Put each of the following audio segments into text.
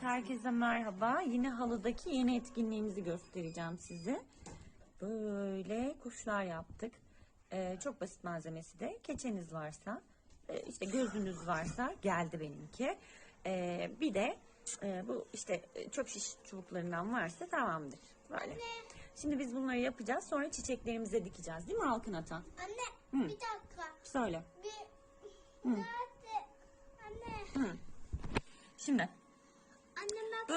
herkese merhaba. Yine halıdaki yeni etkinliğimizi göstereceğim size. Böyle kuşlar yaptık. Ee, çok basit malzemesi de. Keçeniz varsa, e, işte gözünüz varsa geldi benimki. Ee, bir de e, bu işte e, çöp şiş çubuklarından varsa tamamdır. Böyle. Şimdi biz bunları yapacağız. Sonra çiçeklerimize dikeceğiz. Değil mi Alkın Atan? Anne bir dakika. Söyle. Bir nerede? Anne. Hı. Şimdi.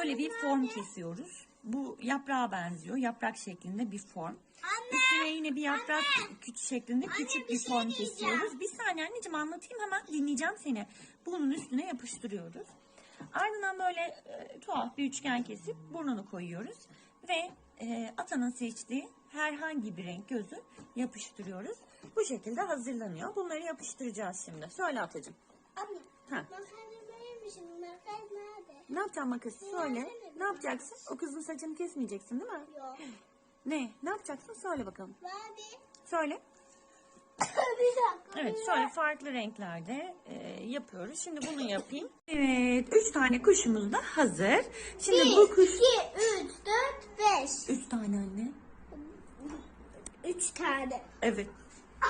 Böyle bir form kesiyoruz. Bu yaprağa benziyor. Yaprak şeklinde bir form. Anne. Üstüne yine bir yaprak küçük şeklinde küçük bir bir şey form kesiyoruz. Bir saniye anneciğim anlatayım hemen dinleyeceğim seni. Bunun üstüne yapıştırıyoruz. Ardından böyle e, tuhaf bir üçgen kesip burnunu koyuyoruz. Ve e, atanın seçtiği herhangi bir renk gözü yapıştırıyoruz. Bu şekilde hazırlanıyor. Bunları yapıştıracağız şimdi. Söyle atacığım. Anne. Ha. Nerede? Ne yapacağım makası? Söyle. Ne yapacaksın? O kızın saçını kesmeyeceksin değil mi? Yok. Ne? Ne yapacaksın? Söyle bakalım. Nerede? Söyle. bir dakika. Evet şöyle farklı renklerde e, yapıyoruz. Şimdi bunu yapayım. Evet. Üç tane kuşumuz da hazır. Şimdi Bir, bu kuş... iki, üç, dört, beş. Üç tane anne. Üç tane. Evet.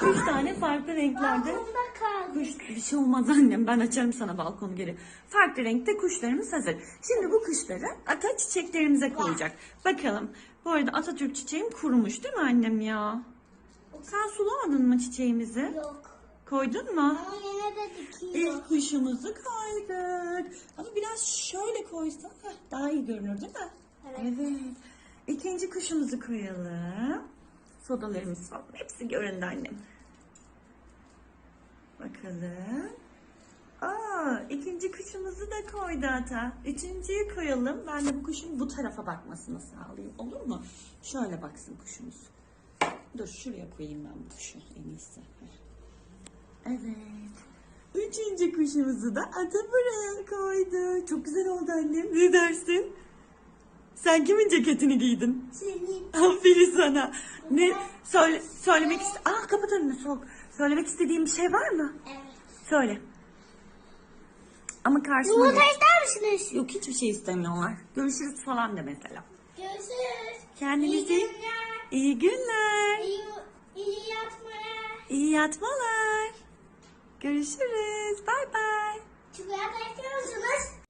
Üç tane farklı renklerde. Balkonda kaldı. Kuş bir şey olmaz annem. Ben açarım sana balkonu geri. Farklı renkte kuşlarımız hazır. Şimdi bu kuşları ata çiçeklerimize koyacak. Bakalım. Bu arada Atatürk çiçeğim kurumuş değil mi annem ya? Sen sulamadın mı çiçeğimizi? Yok. Koydun mu? Ama yine de dikiyor. İlk kuşumuzu koyduk. Ama biraz şöyle koysak daha iyi görünür değil mi? Evet. İkinci kuşumuzu koyalım. Sodalarımız falan. Hepsi göründü annem. Bakalım. Aa, ikinci kuşumuzu da koydu ata. Üçüncüyü koyalım. Ben de bu kuşun bu tarafa bakmasını sağlayayım. Olur mu? Şöyle baksın kuşumuz. Dur şuraya koyayım ben bu kuşu en iyisi. Evet. Üçüncü kuşumuzu da ata buraya koydu. Çok güzel oldu annem. Ne dersin? Sen kimin ceketini giydin? Senin. Aferin sana. Ne söyle, söylemek iste... Aa kapat önünü soğuk. Söylemek istediğin bir şey var mı? Evet. Söyle. Ama karşıma... Yumurta ister misiniz? Yok hiçbir şey istemiyorlar. Görüşürüz falan de mesela. Görüşürüz. Kendinize İyi günler. iyi günler. İyi, iyi yatmalar. İyi yatmalar. Görüşürüz. Bay bay. Çikolata istiyor musunuz?